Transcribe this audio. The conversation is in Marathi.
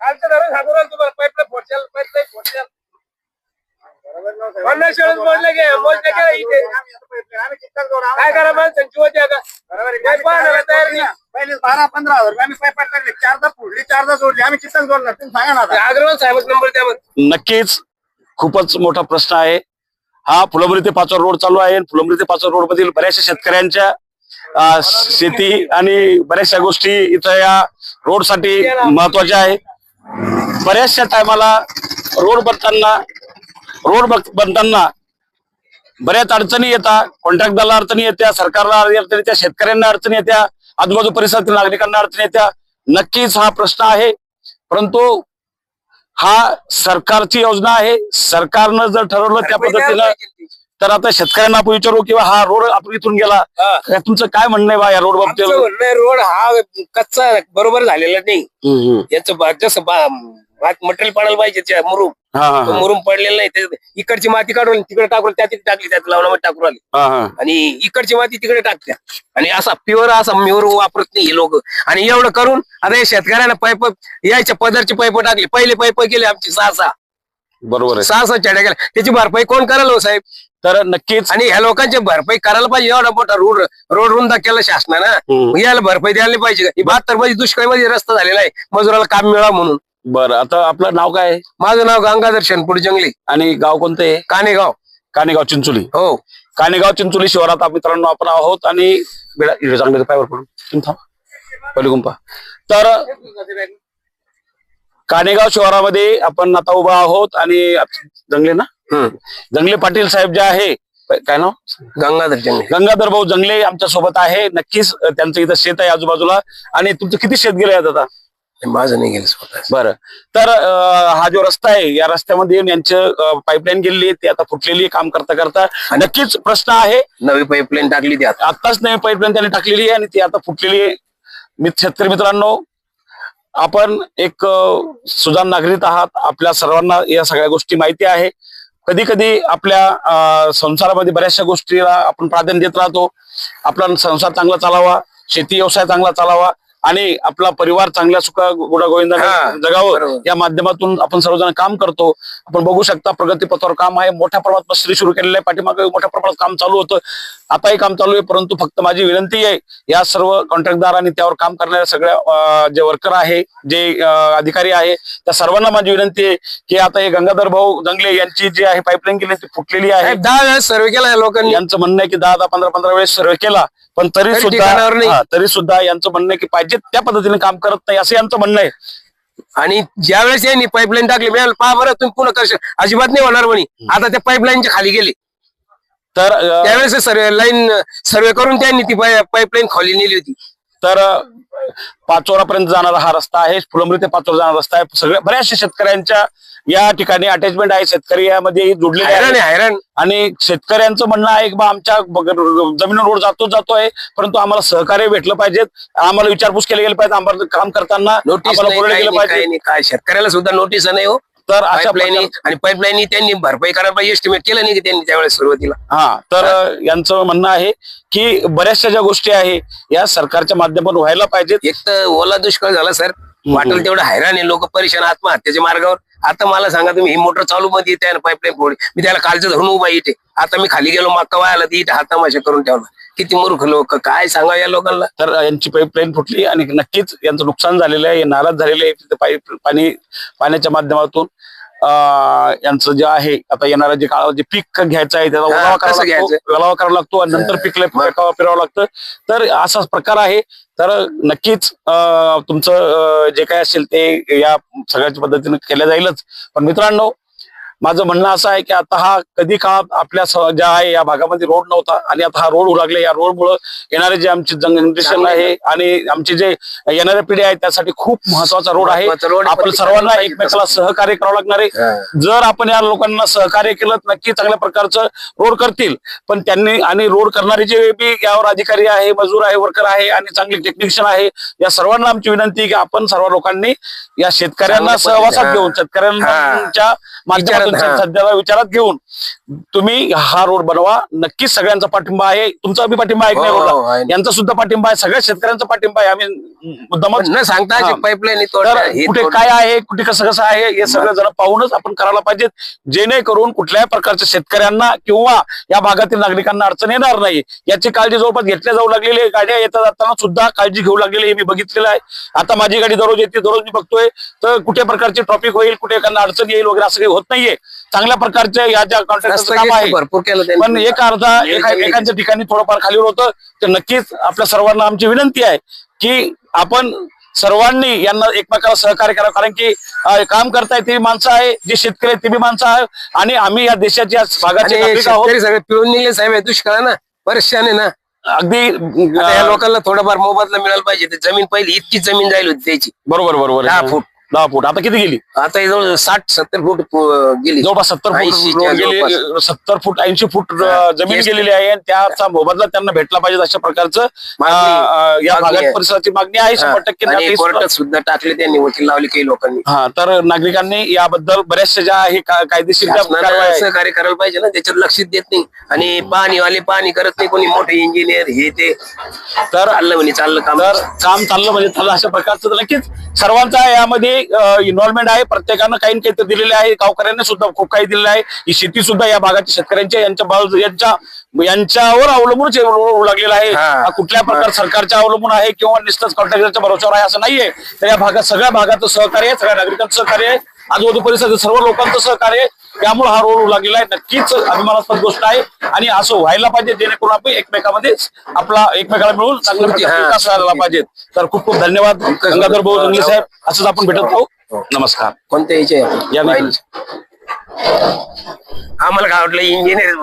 कालचं धरून सांगू राहिलो तुम्हाला. फोडशाल फोडशाल. पन्नास वेळेस मोजले गे मोजले गे इथे. काय करा माणसांची होती आता. काय पाहण्याला तयार नाही. पहिले बारा पंधरा हजार आम्ही चारदा चारदा जोडली आम्ही तुम्ही सांगा ना आता. अग्रवाल साहेबच नंबर द्या मग. नक्कीच. खूपच मोठा प्रश्न आहे. हा फुलंब्री ते पाचोर रोड चालू आहे. फुलंब्री ते पाचोर रोड मधील बऱ्याचशा शेतकऱ्यांच्या अं, शेती आणि बऱ्याचशा गोष्टी इथं या रोडसाठी महत्त्वाच्या आहे. बऱ्याचशा टायमाला रोड बनताना रोड बन- बनताना बऱ्याच अडचणी येतात कॉन्ट्रॅक्टरला अडचणी येत्या सरकारला अडचणी येत्या शेतकऱ्यांना अडचणी येत्या आजूबाजू परिसरातील नागरिकांना अडचणी येत्या. नक्कीच हा प्रश्न आहे. परंतु हा सरकारची योजना आहे. सरकारनं जर ठरवलं त्या पद्धतीनं तर आता शेतकऱ्यांना आपण विचारू किंवा हा रोड आपण इथून गेला. हा. तुमचं काय म्हणणं आहे बा या रोड बाबतीत म्हणणं आहे, रोड हा कच्चा बरोबर झालेला नाही. याचं बा- जसं मटेरियल पडायला पाहिजे त्या मुरुम. हा हा तो हा. मुरुम पडलेला नाही. ते- इकडची माती काढून तिकडे टाकून त्या टाकली त्यात लावण्यामध्ये टाकून आली. हा हा. आणि इकडची माती तिकडे टाकत्या. आणि असा प्युअर असा म्युर वापरत नाही हे लोक. आणि एवढं करून आता हे शेतकऱ्यांना पाईप यायच्या पदरचे पाईप टाकले. पहिले पाईप गेले आमची सहा सहा. बरोबर आहे. सहा सहा चढ्या गेल्या. त्याची भरपाई कोण करायला हो साहेब? तर नक्कीच आणि ह्या लोकांची भरपाई करायला पाहिजे. एवढा मोठा रोड रोड रुंदा केला शासनानं. याला भरपाई द्यायला पाहिजे. ही बहात्तरमध्ये दुष्काळीमध्ये रस्ता झालेला आहे. मजुराला काम मिळावं म्हणून. बरं आता आपलं नाव काय? आहे माझं नाव गंगाधर शनपुर जंगली. आणि गाव कोणतं आहे? कानेगाव. कानेगाव चिंचोली. हो. कानेगाव चिंचोली शिवारात आप- मित्रांनो आपण आहोत आणि चांगले पायवर पडून. पहिले गुंपा तर कानेगाव शिवारामध्ये आपण आता उभा आहोत आणि जंगले ना? हम्म. जंगले पाटील साहेब जे आहे काय नाव? गंगाधर जंगली. गंगाधर भाऊ जंगले आमच्यासोबत आहे. नक्कीच त्यांचं इथं शेत आहे आजूबाजूला. आणि तुमचं किती शेत गेले आहेत आता? माझं नाही गेलं बरं. तर हा जो रस्ता आहे या रस्त्यामध्ये यांचं पाईपलाईन गेलेली ती आता फुटलेली काम करता करता. नक्कीच प्रश्न आहे. नवी पाईपलाईन टाकली ती आता. आत्ताच नवी पाईपलाईन त्यांनी टाकलेली आहे आणि ती आता फुटलेली आहे. मी शेतकरी मित्रांनो आपण एक सुजान नागरिक आहात. आपल्या सर्वांना या सगळ्या गोष्टी माहिती आहे. कधी कधी आपल्या संसारामध्ये बऱ्याचशा गोष्टीला आपण प्राधान्य देत राहतो. आपला संसार चांगला चालावा. शेती व्यवसाय चांगला चालावा. आणि आपला परिवार चांगल्या सुखा गुडा गोविंदाने जगावं. या माध्यमातून आपण सर्वजण काम करतो. आपण बघू शकता प्रगतीपथावर काम आहे. मोठ्या प्रमाणात मशिनरी सुरू केलेलं आहे पाठीमागे मोठ्या प्रमाणात काम चालू होतं. आताही काम चालू आहे परंतु फक्त माझी विनंती आहे या सर्व कॉन्ट्रॅक्टदार आणि त्यावर काम करणाऱ्या सगळ्या जे वर्कर आहे जे अधिकारी आहे त्या सर्वांना माझी विनंती आहे की आता हे गंगाधर भाऊ जंगले यांची जी आहे पाईपलाईन केली ती फुटलेली आहे. दहा वेळेस सर्वे केला या लोकांनी. यांचं म्हणणं आहे की दहा दहा पंधरा पंधरा वेळेस सर्वे केला पण तरी सुद्धा तरी सुद्धा यांचं म्हणणं की पाहिजे त्या पद्धतीने काम करत नाही असं यांचं म्हणणं आहे. आणि ज्या वेळेस यांनी पाईपलाईन टाकली मिळाल पहा बरं तुम्ही पुन्हा करशाल अजिबात नाही होणार म्हणे. आता त्या पाईपलाईनच्या खाली गेले. तर अं, त्यावेळेस सर्वे लाईन सर्वे करून त्यांनी ती पाईपलाईन खाली नेली होती. तर पाचोरापर्यंत जाणारा हा रस्ता आहे. फुलंब्री ते पाचोरा जाणारा रस्ता आहे. सगळ्या बऱ्याचशा शेतकऱ्यांच्या या ठिकाणी अटॅचमेंट आहे. शेतकरी यामध्ये जोडलेले हैराण हैराण. आणि शेतकऱ्यांचं म्हणणं आहे की बा आमच्या जमिनीवर रोड जातो जातो आहे परंतु आम्हाला सहकार्य भेटलं पाहिजेत. आम्हाला विचारपूस केली गेली पाहिजे आम्हाला काम करताना नोटीस आम्हाला काही गेलं पाहिजे काय शेतकऱ्याला सुद्धा नोटीस नाही हो. तर अशा पाईपलाईन आणि पाईपलाईन त्यांनी भरपाई करायला पाहिजे एस्टिमेट केलं नाही की त्यांनी त्यावेळेस सुरुवातीला. हा तर यांचं म्हणणं आहे की बऱ्याचशा ज्या गोष्टी आहे या सरकारच्या माध्यमातून व्हायला पाहिजेत. एक तर ओला दुष्काळ झाला सर. वाटेल तेवढं हैराण आहे. लोक परेशान आत्महत्याच्या मार्गावर. आता मला सांगा तुम्ही ही मोटर चालू मध्ये येते आणि पाईपलाईन फोडी मी त्याला कालचं धरून उभा इथे. आता मी खाली गेलो मक्का वायाला इथे हातामाशा करून ठेवला. किती मूर्ख लोक काय सांगा या लोकांना? तर यांची पाईपलाईन फुटली आणि नक्कीच यांचं नुकसान झालेलं आहे नाराज झालेले आहे. पाईप पाणी पाण्याच्या माध्यमातून यांचं जे आहे आता येणारं जे काळावर जे पीक घ्यायचं आहे त्याचा ओलावा कसं लागतो घ्यायचं? ओलावा करावा लागतो आणि नंतर पिकले फिरावं लागतं. तर असाच प्रकार आहे. तर नक्कीच अं, तुमचं अं, जे काय असेल ते या सगळ्याच्या पद्धतीने केलं जाईलच. पण मित्रांनो माझं म्हणणं असं आहे की आता हा कधी काळात आपल्या ज्या आहे या भागामध्ये रोड नव्हता आणि आता हा रोड लागले या रोडमुळं येणारे जे आमचे जनरेशन आहे आणि आमचे जे येणाऱ्या पिढी आहे त्यासाठी खूप महत्त्वाचा रोड आहे. आपण सर्वांना एकमेकाला सहकार्य करावं लागणार आहे. जर आपण या लोकांना सहकार्य केलं तर नक्की चांगल्या प्रकारचं रोड करतील. पण त्यांनी आणि रोड करणारे जे बी यावर अधिकारी आहे मजूर आहे वर्कर आहे आणि चांगले टेक्निशियन आहे या सर्वांना आमची विनंती आहे की आपण सर्व लोकांनी या शेतकऱ्यांना सहवासात घेऊन शेतकऱ्यांच्या माध्यमातून तुमच्या हा. सध्याला विचारात घेऊन तुम्ही हा रोड बनवा. नक्कीच सगळ्यांचा पाठिंबा आहे. तुमचा बी पाठिंबा आहे की नाही हो, हो, रोडला. यांचा सुद्धा पाठिंबा आहे. सगळ्या शेतकऱ्यांचा पाठिंबा आहे. आम्ही मुद्दामच न सांगता हा. पाईपलाईन कुठे काय आहे. कुठे कसं कसं आहे? हे सगळं जरा पाहूनच आपण करायला पाहिजे जेणेकरून कुठल्याही प्रकारच्या शेतकऱ्यांना किंवा या भागातील नागरिकांना अडचण येणार नाही. याची काळजी जवळपास घेतल्या जाऊ लागलेली आहे. गाड्या येता जाताना सुद्धा काळजी घेऊ लागलेली आहे. मी बघितलेलं आहे. आता माझी गाडी दररोज येते. दररोज मी बघतोय. तर कुठे प्रकारची ट्रॉफिक होईल कुठे एखादा अडचण येईल वगैरे असं काही होत नाहीये. चांगल्या प्रकारचे या ज्या कॉन्ट्रॅक्टरचं काम आहे. भरपूर केलं त्यांनी. पण एक अर्धा एका एखाद्या ठिकाणी थोडंफार खालीवर होतं. तर नक्कीच आपल्या सर्वांना आमची विनंती आहे की आपण सर्वांनी यांना एकमेकाला सहकार्य करावं. कारण की अं, काम करताय ते माणसं आहे जे शेतकरी आहेत ते बी माणसं आहे. आणि आम्ही या देशाच्या भागाचे आणि नागरिक आहोत. शेतकरी सगळे पिळून निघले साहेब दुष्काळ ना परेशान आहे ना. अगदी आता या अं, लोकांना थोडंफार मोबदला मिळायला पाहिजे. ते जमीन पहिली इतकी जमीन जाईल होती त्याची. बरोबर बरोबर. दहा फूट. दहा फूट आता किती गेली आता हे जवळ साठ सत्तर फूट गेली जवळपास सत्तर फूट 80 च्या रोड गेली जवळपास. सत्तर फूट ऐंशी फूट अं. जमीन. गेलेली आहे आणि त्याचा मोबदला त्यांना भेटला पाहिजे अशा प्रकारचं अं, मागणी- अं, या भागात. परिसराची मागणी आहे शंभर टक्के आणि नक्कीच. कोर्टात सुद्धा टाकले त्यांनी वकील लावले काही लोकांनी हा तर नागरिकांनी याबद्दल बऱ्याचशा ज्या आहे का- कायदेशीर ज्या कारवाया शासनानं आहेत, सहकार्य करायला पाहिजे ना त्याच्यात लक्ष देत नाही आणि पाणीवाले पाणी करत नाही कोणी मोठे इंजिनियर हे ते तर चाललं म्हणे चाललं काम तर काम चाललं म्हणजे चाललं अशा प्रकारचं तर नक्कीच सर्वांचा यामध्ये इन्व्हॉल्वमेंट आहे. प्रत्येकानं काही काही दिलेले आहे. गावकऱ्यांनी सुद्धा खूप काही दिलेलं आहे. ही शेती सुद्धा या भागाच्या शेतकऱ्यांच्या यांच्या यांच्या यांच्यावर अवलंबूनच लागलेला आहे. कुठल्या प्रकार सरकारच्या अवलंबून आहे किंवा निस्तच कॉन्ट्रॅक्टरच्या भरोश्यावर आहे असं नाहीये. तर या भागात सगळ्या भागाचं सहकार्य आहे. सगळ्या नागरिकांचं सहकार्य आहे. आजूबाजू परिसरातील सर्व लोकांचं सहकार्य आहे. त्यामुळे हा रोड लागलेला आहे. नक्कीच अभिमानास्पद गोष्ट आहे. आणि असं व्हायला पाहिजे जेणेकरून आपण एकमेकामध्ये आपला एकमेकाला मिळून हा. विकास व्हायला पाहिजे. तर खूप खूप धन्यवाद. गंगाधर भाऊ जंगले साहेब असंच आपण भेटत राहू. नमस्कार. कोणत्या आम्हाला काय वाटलं इंजिनियर